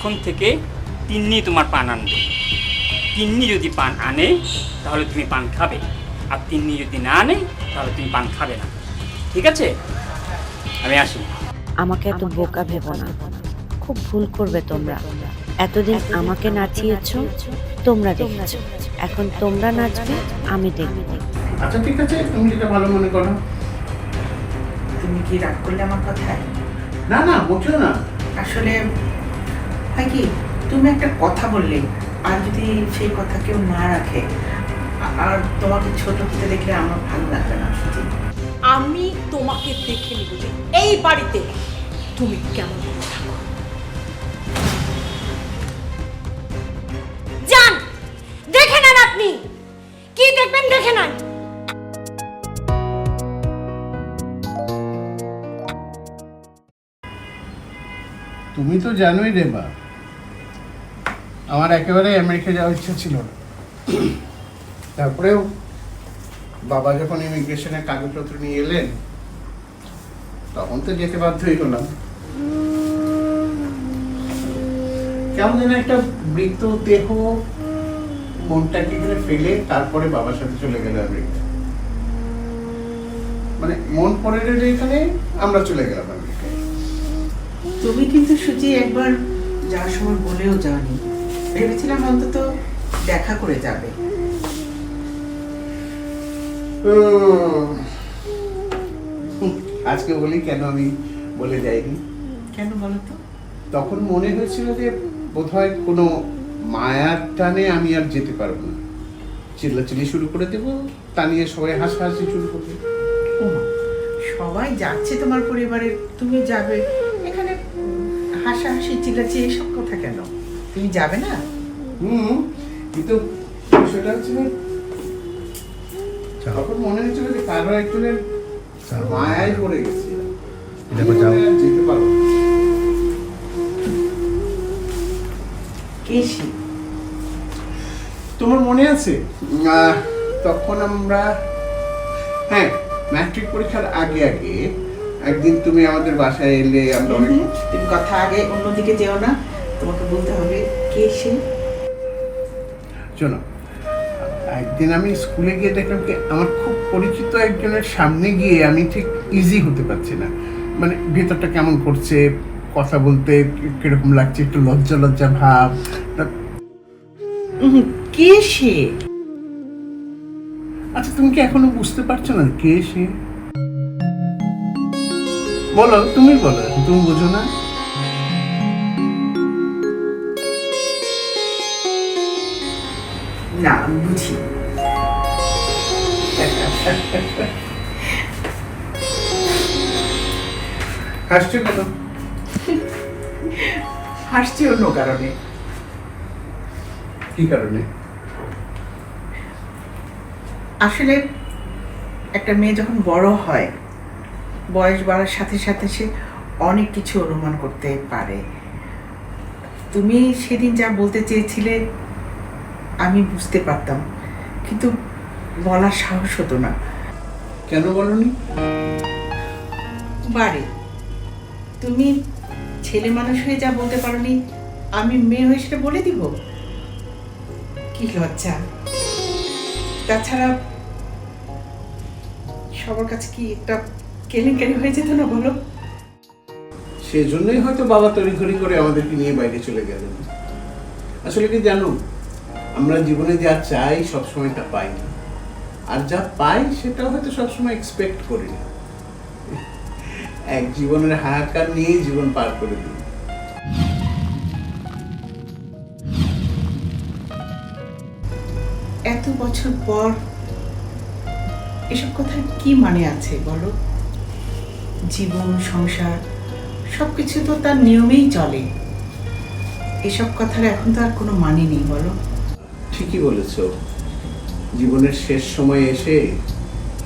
এখন থেকে তিন্নি তোমার পান আনবে। তিন্নি যদি পান আনে তাহলে তুমি পান খাবে। আর তিন্নি যদি না আনে তাহলে তুমি পান খাবে না। ঠিক আছে? আমি আসি। আমাকে এত বোকা ভেবো না। খুব ভুল করবে তোমরা। এতদিন আমাকে নাচিয়েছ তোমরা দেখেছ। এখন তোমরা নাচবে আমি দেখব। আচ্ছা ঠিক আছে তুমি যেটা ভালো মনে করো। তুমি কি রাগ করলে আমার কথায়? না না মোটেও না। আসলে হয় কি? তুমি একটা কথা বললে আর যদি সেই কথা কেউ না রাখে আর তোমাকে ছোট হতে দেখলে আমার ভালো লাগবে না সত্যি। আমি তোমাকে দেখে নিব যে এই বাড়িতে তুমি কেমন থাকো। যান দেখে নেন আপনি। কি দেখবেন দেখে নেন। তুমি তো জানোই রে বা আমার একেবারে আমেরিকা যাওয়ার ইচ্ছা ছিল না। তারপরেও বাবা যখন ইমিগ্রেশনের কাগজপত্র নিয়ে এলেন, তখন তো যেতে বাধ্যই হলাম। কেমন যেন একটা মৃত দেহ মনটাকে এখানে ফেলে তারপরে বাবার সাথে চলে গেল আমেরিকা। মানে মন পড়ে রইল এখানে, আমরা চলে গেলাম আমেরিকায়। তুমি কিন্তু সুজি একবার যাওয়ার সময় বলেও যাওনি। ভেবেছিলাম অন্তত দেখা করে যাবে। আজকে বলি কেন আমি বলে যাইনি? কেন বলো তো তখন মনে হয়েছিল যে বোধহয় কোনো মায়ার টানে আমি আর যেতে পারব না। চিল্লাচিল্লি শুরু করে দেব তা নিয়ে সবাই হাসাহাসি শুরু করবে। সবাই যাচ্ছে তোমার পরিবারের তুমি যাবে। এখানে হাসাহাসি চিল্লাচি এইসব কথা কেন? তুমি যাবে না? হুম কিন্তু বিষয়টা হচ্ছে তখন মনে হয়েছিল যে কারও একজনের মায়ায় পড়ে গেছি দেখো যাও। যেতে পারব না। কেসি তোমার মনে আছে? আহ, তখন আমরা হ্যাঁ ম্যাট্রিক পরীক্ষার আগে আগে একদিন তুমি আমাদের বাসায় এলে আমরা অনেক তুমি কথা আগে অন্যদিকে যেও না। তোমাকে বলতে হবে কে সে? শোনো একদিন আমি স্কুলে গিয়ে দেখলাম কি আমার খুব পরিচিত একজনের সামনে গিয়ে আমি ঠিক ইজি হতে পারছি না। মানে ভেতরটা কেমন করছে কথা বলতে কীরকম লাগছে একটু লজ্জা লজ্জা ভাব। কে সে? আচ্ছা তুমি কি এখনও বুঝতে পারছ না কে সে? বলো তুমি বলো তুমি বুঝো না? না বুঝি হাসছো কেন হাসছি অন্য কারণে কি কারণে? আসলে একটা মেয়ে যখন বড় হয় বয়স বাড়ার সাথে সাথে সে অনেক কিছু অনুমান করতে পারে। তুমি সেদিন যা বলতে চেয়েছিলে আমি বুঝতে পারতাম কিন্তু বলার সাহস হতো না। কেন বলনি? বারে তুমি ছেলে মানুষ হয়ে যা বলতে পারোনি আমি মেয়ে হয়ে সেটা বলে দিব? কি লজ্জা। তাছাড়া সবার কাছে কি একটা কেলেঙ্কারি হয়ে যেত না বলো? সেজন্যই হয়তো বাবা তড়িঘড়ি করে আমাদেরকে নিয়ে বাইরে চলে গেলেন। আসলে কি জানো আমরা জীবনে যা চাই সবসময় তা পাই। না আর যা পাই সেটা হয়তো সবসময় এক্সপেক্ট করি না। এক জীবনের হাহাকার নিয়েই জীবন পার করে দিই। এত বছর পর এসব কথার কি মানে আছে বলো? জীবন, সংসার, সবকিছু তো তার নিয়মেই চলে। এসব কথার এখন তো আর কোনো মানে নেই বলো? ঠিকই বলেছ। জীবনের শেষ সময় এসে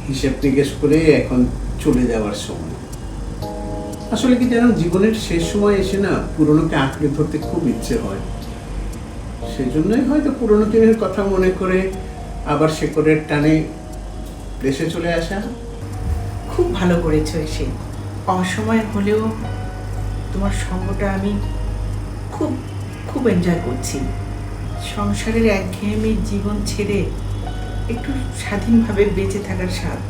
হিসেব নিকেশ করে এখন চলে যাওয়ার সময়। আসলে কি জানো জীবনের শেষ সময় এসে না পুরনোকে আঁকড়ে ধরতে খুব ইচ্ছে হয়। সেজন্যই হয়তো পুরনো দিনের কথা মনে করে আবার শেকড়ের টানে দেশে চলে আসা। খুব ভালো করেছ এসে। অসময় হলেও তোমার সঙ্গটা আমি খুব খুব এনজয় করছি। সংসারের একঘেয়েমি জীবন ছেড়ে একটু স্বাধীনভাবে বেঁচে থাকার স্বাদ।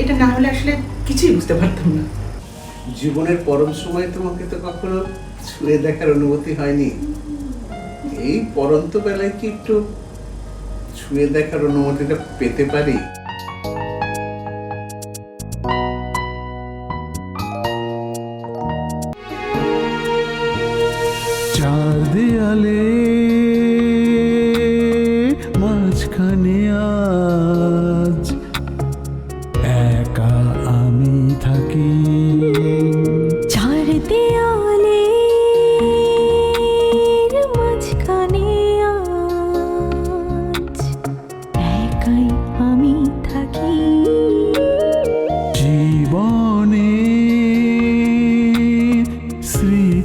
এটা না হলে আসলে কিছুই বুঝতে পারতাম না। জীবনের পরম সময় তোমাকে তো কখনো ছুঁয়ে দেখার অনুমতি হয়নি। এই পরন্ত বেলায় কি একটু ছুঁয়ে দেখার অনুমতিটা পেতে পারি?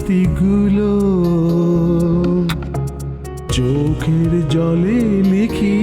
স্মৃতিগুলো চোখের জলে লিখি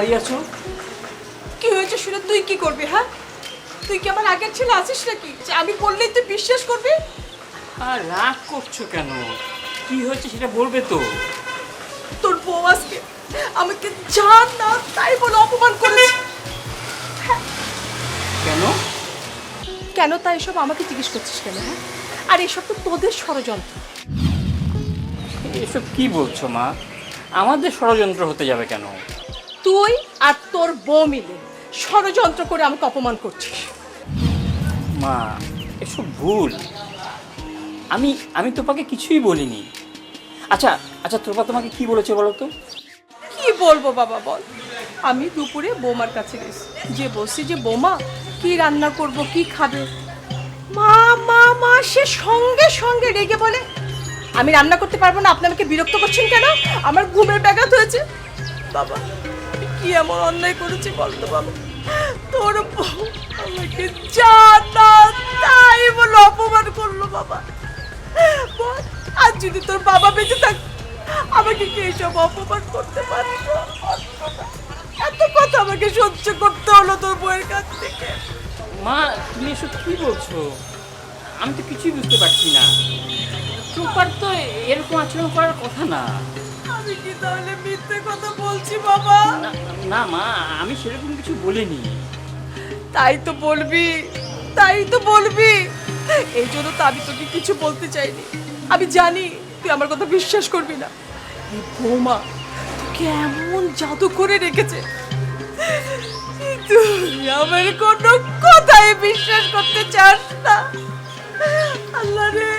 দাঁড়িয়ে আছো? কি হয়েছে শুনে তুই কি করবি হ্যাঁ? তুই কি আমার আগের ছেলে আছিস নাকি? যে আমি বললেই তুই বিশ্বাস করবি? আর রাগ করছ কেন? কি হয়েছে সেটা বলবে তো। তোর বউ আজকে আমাকে যা না তাই বলে অপমান করেছে। কেন? কেন তাই এসব আমাকে জিজ্ঞেস করছিস কেন হ্যাঁ? আর এসব তো তোদের ষড়যন্ত্র। এসব কি বলছো মা? আমাদের ষড়যন্ত্র হতে যাবে কেন? তুই আর তোর বউ মিলে ষড়যন্ত্র করে আমাকে অপমান করছিস। মা এসব ভুল। আমি আমি তোমাকে কিছুই বলিনি। আচ্ছা আচ্ছা তোপা তোমাকে কি বলেছে বলো তো? কি বলব বাবা বল। আমি দুপুরে বৌমার কাছে গেছি। যে বলছি যে বৌমা কি রান্না করব কি খাবে? মা মা মা সে সঙ্গে সঙ্গে রেগে বলে আমি রান্না করতে পারব না আপনি আমাকে বিরক্ত করছেন কেন? আমার ঘুমের ব্যাঘাত হয়েছে। বাবা কি এমন অন্যায় করেছি বলতো বাবা? তোর বউ আমাকে যা তাই বলে অপমান করল বাবা। আর যদি তোর বাবা বেঁচে থাক, আমাকে কি এসব অপমান করতে পারতো? এত কথা আমাকে সহ্য করতে হলো তোর বউয়ের কাছ থেকে। মা, তুমি এসব কি বলছো? আমি তো কিছুই বুঝতে পারছি না। তোপার তো, এরকম আচরণ করার কথা না। আমি কি তাহলে মিথ্যে কথা বলছি বাবা? না, মা আমি সেরকম কিছু বলিনি। তাই তো বলবি তাই তো বলবি। এই জন্য তো আমি তোকে কিছু বলতে চাইনি। আমি জানি তুই আমার কথা বিশ্বাস করবি না। এই বৌমা তোকে এমন জাদু করে রেখেছে। তুই আমার কোনো কথাই বিশ্বাস করতে চাস না। আল্লাহ রে।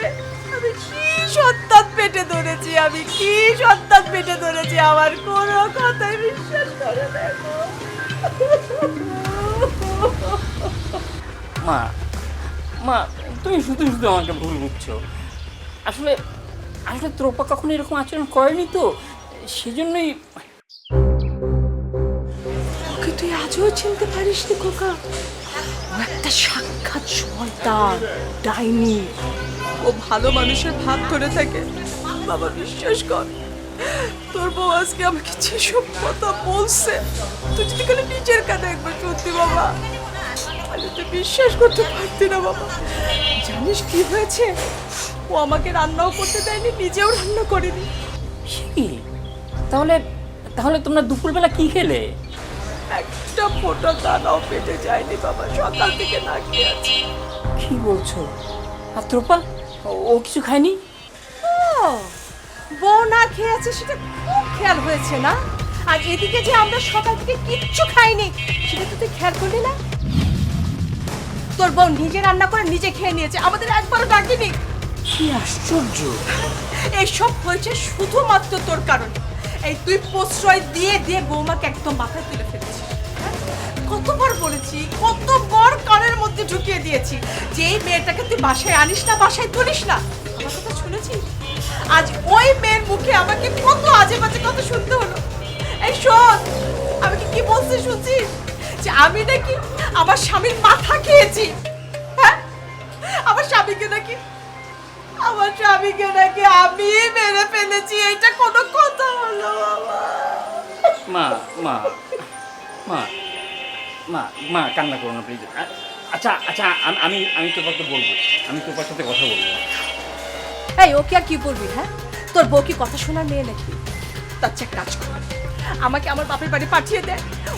আমি কি সন্তান পেটে ধরেছি? আমি কি সন্তান পেটে ধরেছি? আমার কোনো কথাই বিশ্বাস করে দেখো মা মা তুমি শুধু শুধু আমাকে ভুল বুঝছ। আসলে আসলে ত্রোপা কখনো এরকম আচরণ করেনি তো সেজন্যই ওকে তুই আজও চিনতে পারিস নি খোকা। ও একটা সাক্ষাৎ শয়তান ডাইনি। ও ভালো মানুষের ভাত ধরে থাকে। বাবা বিশ্বাস কর তোর বউ আজকে আমাকে যেসব কথা বলছে তুই যদি খালি নিজের কানে একবার সত্যি বাবা তাহলে তুই বিশ্বাস করতে পারতি না বাবা। জানিস কি হয়েছে? ও আমাকে রান্নাও করতে দেয়নি নিজেও রান্না করেনি। কি? তাহলে তাহলে তোমরা দুপুরবেলা কি খেলে? একটা ফোঁটা দানাও পেটে যায়নি বাবা সকাল থেকে না খেয়ে আছি। কি বলছো? আর ও- কিছু খায়নি? ও, বউ না খেয়ে আছে সেটা খুব খেয়াল হয়েছে না? আর এদিকে যে আমরা সকাল থেকে কিচ্ছু খাইনি সেটা তো তুই খেয়াল করলি না? তোর বউ নিজে রান্না করে নিজে খেয়ে নিয়েছে আমাদের একবারও ডাকিনি। কি আশ্চর্য। এইসব হয়েছে শুধুমাত্র তোর কারণে। এই তুই প্রশ্রয় দিয়ে দিয়ে বৌমাকে একদম মাথায় তুলে হ্যাঁ? কতবার বলেছি, কতবার কানের মধ্যে ঢুকিয়ে দিয়েছি যে এই মেয়েটাকে তুই বাসায় আনিস না, বাসায় ধরিস না। আমার কথা শুনেছিস? আজ ওই মেয়ের মুখে আমাকে কত আজে বাজে কথা শুনতে হলো। এই শোন, আমি কি কি বলছি শুনছিস? যে আমি নাকি আমার স্বামীর মাথা খেয়েছি। হ্যাঁ? আমার স্বামীকে নাকি, আমার স্বামীকে নাকি আমি মেরে ফেলেছি, এটা কোনো কথা হলো মা মা মা। মা মা কান্না করো না প্লিজ আচ্ছা আচ্ছা আম- আমি আমি তোপাকে বলব। আমি তোপার সাথে কথা বলব। এই ওকে আর কি বলবি হ্যাঁ? তোর বউ কি কথা শোনার মেয়ে নাকি? তার চেয়ে কাজ কর। আমাকে আমার বাপের বাড়ি পাঠিয়ে দে।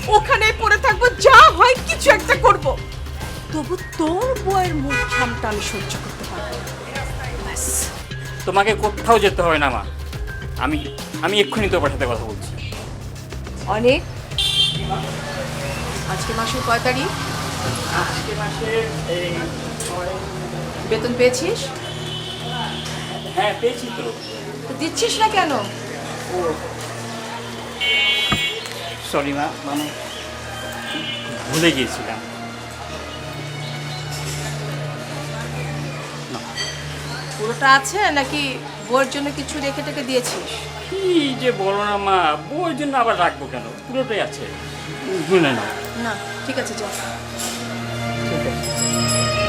ওখানেই পড়ে থাকব যা হয় কিছু একটা করব। তবু তোর বউয়ের মুখ ঘামটা আমি সহ্য করতে পারব তোমাকে কোথাও যেতে হবে না মা। আমি আমি এক্ষুনি তোমার সাথে কথা বলছি। অনেক? আজকে মাসের কয় তারিখ? আজকে মাসের এই বেতন পেয়েছিস? হ্যাঁ পেয়েছি তো। দিচ্ছিস না কেন? সরি মা মানে ভুলে গিয়েছিলাম। পুরোটা আছে নাকি বউয়ের জন্য কিছু রেখে টেখে দিয়েছিস? কি যে বলো না মা বউয়ের জন্য আবার রাখব কেন? পুরোটাই আছে। শুনে না না ঠিক আছে যা ঠিক আছে।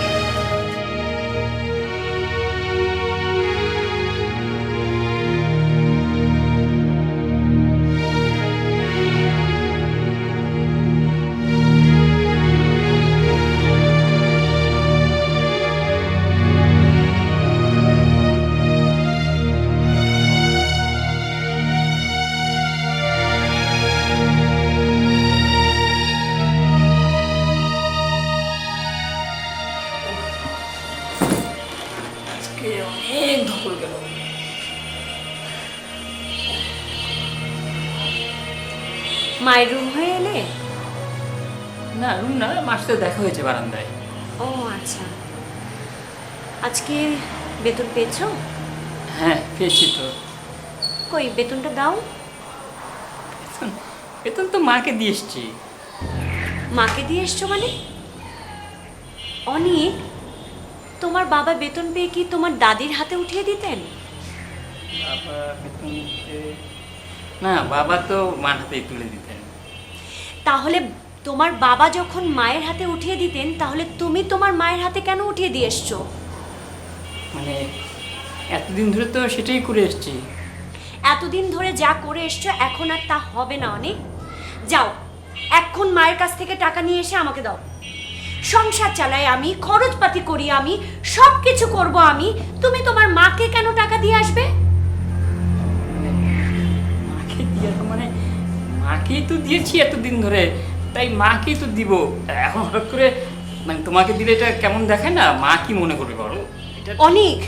না রুম না মার সাথে দেখা হয়েছে বারান্দায়। ও আচ্ছা। আজকে বেতন পেয়েছ? হ্যাঁ পেয়েছি তো। কই বেতনটা দাও। বেতন বেতন তো মাকে দিয়ে এসছি। মাকে দিয়ে এসছো মানে? অনেক তোমার বাবা বেতন পেয়ে কি তোমার দাদির হাতে উঠিয়ে দিতেন? বাবা বেতন পেয়ে- না বাবা তো মার হাতেই তুলে দিতেন। তাহলে তোমার বাবা যখন মায়ের হাতে উঠিয়ে দিতেন তাহলে তুমি তোমার মায়ের হাতে কেন উঠিয়ে দিয়ে এসছো? মানে এতদিন ধরে তো সেটাই করে এসছি। এতদিন ধরে যা করে এসছো এখন আর তা হবে না অনেক। যাও এখন মায়ের কাছ থেকে টাকা নিয়ে এসে আমাকে দাও। সংসার চালাই আমি খরচপাতি করি আমি সব কিছু করব আমি। তুমি তোমার মাকে কেন টাকা দিয়ে আসবে? মাকে দিয়ে মানে মাকেই তো দিয়েছি এতদিন ধরে। তাই মাকেই তো দিব? এখন হঠাৎ করে মানে তোমাকে দিলে এটা কেমন দেখায় না? মা কি মনে করবে বলো? এটা অনেক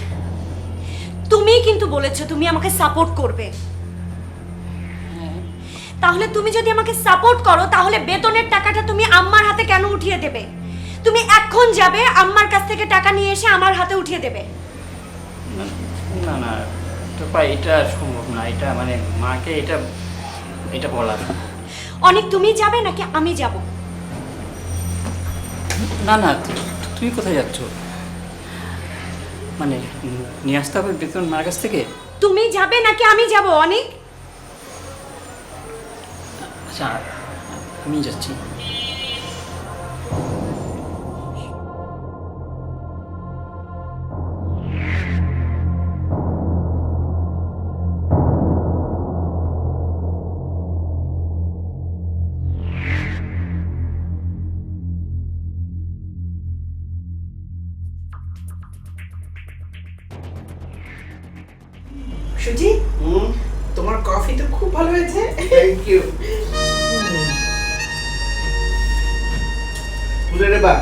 তুমি কিন্তু বলেছ তুমি আমাকে সাপোর্ট করবে। তাহলে তুমি যদি আমাকে সাপোর্ট করো তাহলে বেতনের টাকাটা তুমি আম্মার হাতে কেন উঠিয়ে দেবে? তুমি এখন যাবে আম্মার কাছ থেকে টাকা নিয়ে এসে আমার হাতে উঠিয়ে দেবে। না না এটা সম্ভব না। এটা মানে মাকে এটা এটা বলার অনেক তুমি যাবে নাকি আমি যাব? না না তুমি কোথায় যাচ্ছ? মানে নিয়ে আসতে হবে বেতন মার কাছ থেকে? তুমি যাবে নাকি আমি যাব অনেক? আচ্ছা আমি যাচ্ছি। সুজি? তোমার কফি তো খুব ভালো হয়েছে। থ্যাংক ইউ বুঝলে বা?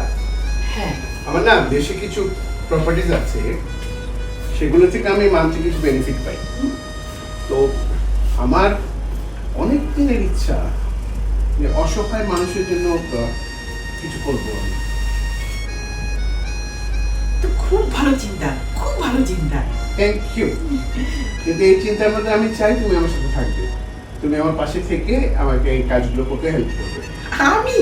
হ্যাঁ। আমার না বেশি কিছু প্রপার্টিজ আছে সেগুলো থেকে আমি মান্থলি কিছু বেনিফিট পাই। তো আমার অনেক দিনের ইচ্ছা যে অসহায় মানুষের জন্য কিছু করব আমি। তো খুব ভালো চিন্তা খুব ভালো চিন্তা। থ্যাংক ইউ কিন্তু এই চিন্তার মধ্যে আমি চাই তুমি আমার সাথে থাকবে। তুমি আমার পাশে থেকে আমাকে এই কাজগুলো করতে হেল্প করবে। আমি?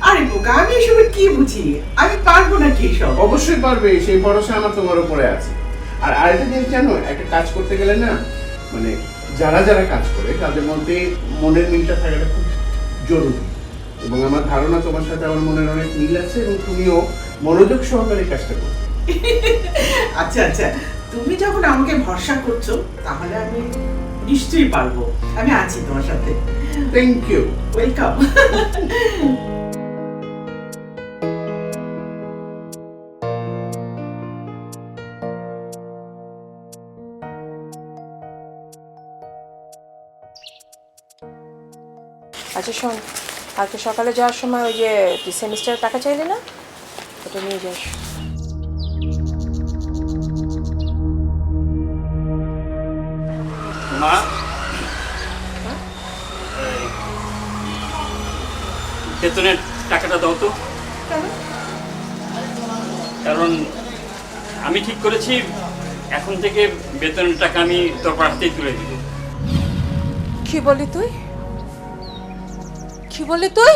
আরে বোকা আমি এসবের কি বুঝি? আমি পারব না কি সব অবশ্যই পারবে সেই ভরসা আমার তোমার উপরে আছে। আর আরেকটা জিনিস জানো একটা কাজ করতে গেলে না মানে যারা যারা কাজ করে তাদের মধ্যে মনের মিলটা থাকাটা খুব জরুরি। এবং আমার ধারণা তোমার সাথে আমার মনের অনেক মিল আছে এবং তুমিও মনোযোগ সহকারে কাজটা করবে। আচ্ছা আচ্ছা। তুমি যখন আমাকে ভরসা করছ তাহলে আমি নিশ্চয়ই পারব। আমি আছি তোমার সাথে। থ্যাংক ইউ ওয়েলকাম আচ্ছা শোন কালকে সকালে যাওয়ার সময় ওই যে তুই সেমিস্টারের টাকা চাইলি না? ওটা নিয়ে যাস। মা। বেতনের টাকাটা দাও তো। কারণ আমি ঠিক করেছি এখন থেকে বেতনের টাকা আমি তোর হাতেই তুলে দিব। কি বলি তুই? কি বলি তুই?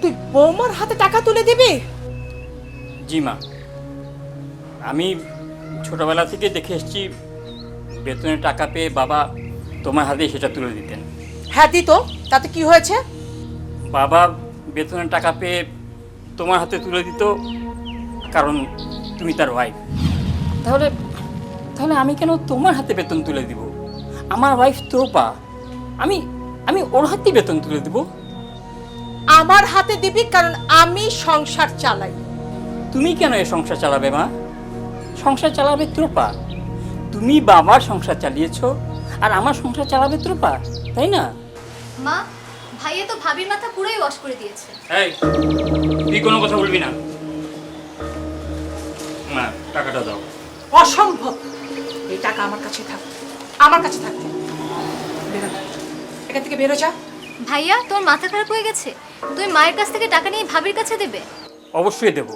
তুই বৌমার হাতে টাকা তুলে দিবি? জি মা। আমি ছোটবেলা থেকে দেখে এসেছি বেতনের টাকা পেয়ে বাবা তোমার হাতে সেটা তুলে দিতেন। হ্যাঁ দিত। তাতে কি হয়েছে? বাবা বেতনের টাকা পেয়ে তোমার হাতে তুলে দিত কারণ তুমি তার ওয়াইফ তাহলে তাহলে আমি কেন তোমার হাতে বেতন তুলে দিব? আমার ওয়াইফ তোপা আমি আমি ওর হাতেই বেতন তুলে দিব। আমার হাতে দিবি কারণ আমি সংসার চালাই। তুমি কেন এ সংসার চালাবে মা? সংসার চালাবে ত্রোপা। তুমি বাবার সংসার চালিয়েছ আর আমার সংসার চালাবে ত্রোপা তাই না? মা ভাইয়া তো ভাবির মাথা পুরোই ওয়াশ করে দিয়েছে। এই তুই কোনো কথা বলবি না। না টাকাটা দাও। অসম্ভব। এই টাকা আমার কাছে থাক আমার কাছে থাকতে বেরো এখান থেকে বেরো যা। ভাইয়া তোর মাথা খারাপ হয়ে গেছে? তুই মায়ের কাছ থেকে টাকা নিয়ে ভাবির কাছে দেবে? অবশ্যই দেব।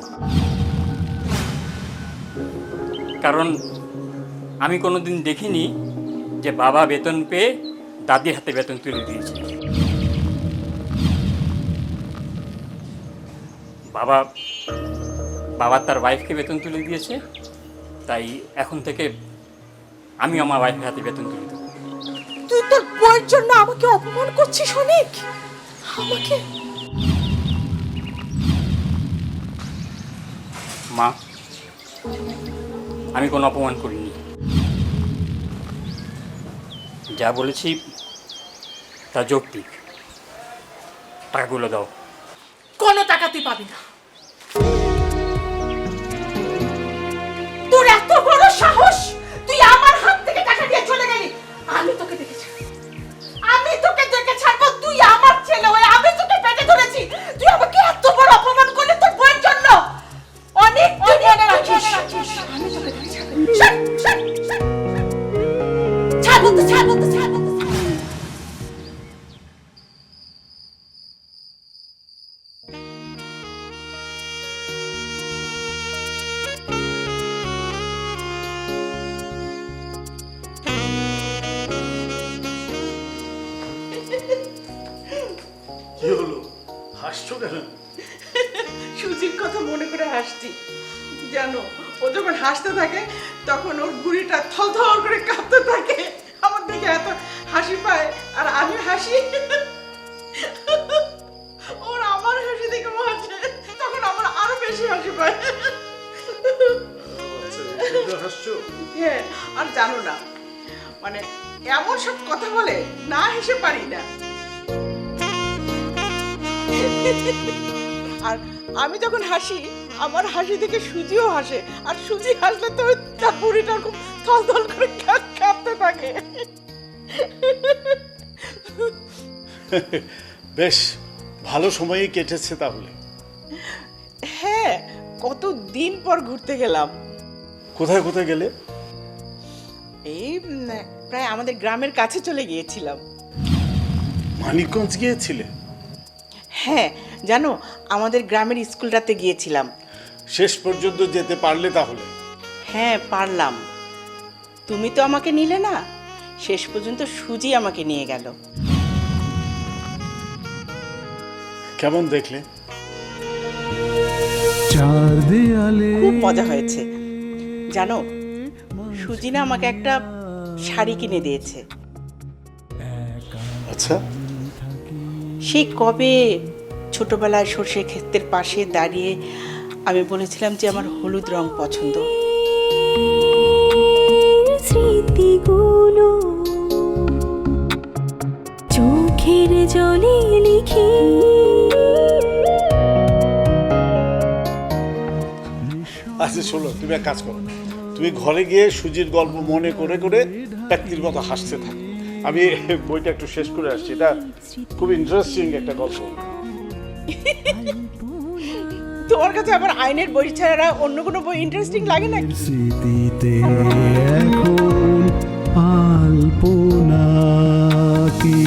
কারণ আমি কোনোদিন দেখিনি যে বাবা বেতন পেয়ে দাদির হাতে বেতন তুলে দিয়েছে। বাবা বাবা তার ওয়াইফকে বেতন তুলে দিয়েছে তাই এখন থেকে আমি আমার ওয়াইফের হাতে বেতন তুলে দেবো। তুই তোর বইয়ের জন্য আমাকে অপমান করছিস অনেক? আমাকে? মা আমি কোনো অপমান করিনি। যা বলেছি, তা যৌক্তিক। টাকাগুলো দাও। কোনো টাকা তুই পাবি না। তোর এত বড় সাহস হ্যাঁ আর জানো না মানে এমন সব কথা বলে না হেসে পারি না। আর আমি যখন হাসি আমার হাসি দেখে সুজিও হাসে আর সুজি হাসলে তো তার বুড়িটা খুব করে কাঁপতে থাকে। বেশ ভালো সময়ই কেটেছে তাহলে। হ্যাঁ কত দিন পর ঘুরতে গেলাম। কোথায় কোথায় গেলে? এই উম, প্রায় আমাদের গ্রামের কাছে চলে গিয়েছিলাম। মানিকগঞ্জ গিয়েছিলে? হ্যাঁ জানো আমাদের গ্রামের স্কুলটাতে গিয়েছিলাম। শেষ পর্যন্ত যেতে পারলে তাহলে? হ্যাঁ পারলাম। তুমি তো আমাকে নিলে না শেষ পর্যন্ত সুজি আমাকে নিয়ে গেল। কেমন দেখলে? চার দেয়ালে খুব মজা হয়েছে। জানো সুজিনা আমাকে একটা শাড়ি কিনে দিয়েছে। আচ্ছা। সেই কবে ছোটবেলায় সর্ষে ক্ষেতের পাশে দাঁড়িয়ে আমি বলেছিলাম যে আমার হলুদ রং পছন্দ। স্মৃতিগুলো চোখের জলে লিখি। আচ্ছা শোনো তুমি এক কাজ করো। তুমি ঘরে গিয়ে সুজির গল্প মনে করে করে ব্যক্তির কথা হাসতে থাকো। আমি বইটা একটু শেষ করে আসছি। এটা খুব ইন্টারেস্টিং একটা গল্প। তোমার কাছে আবার আইনের বই ছাড়া অন্য কোনো বই ইন্টারেস্টিং লাগে না স্মৃতিতে এখন আলপনা কি?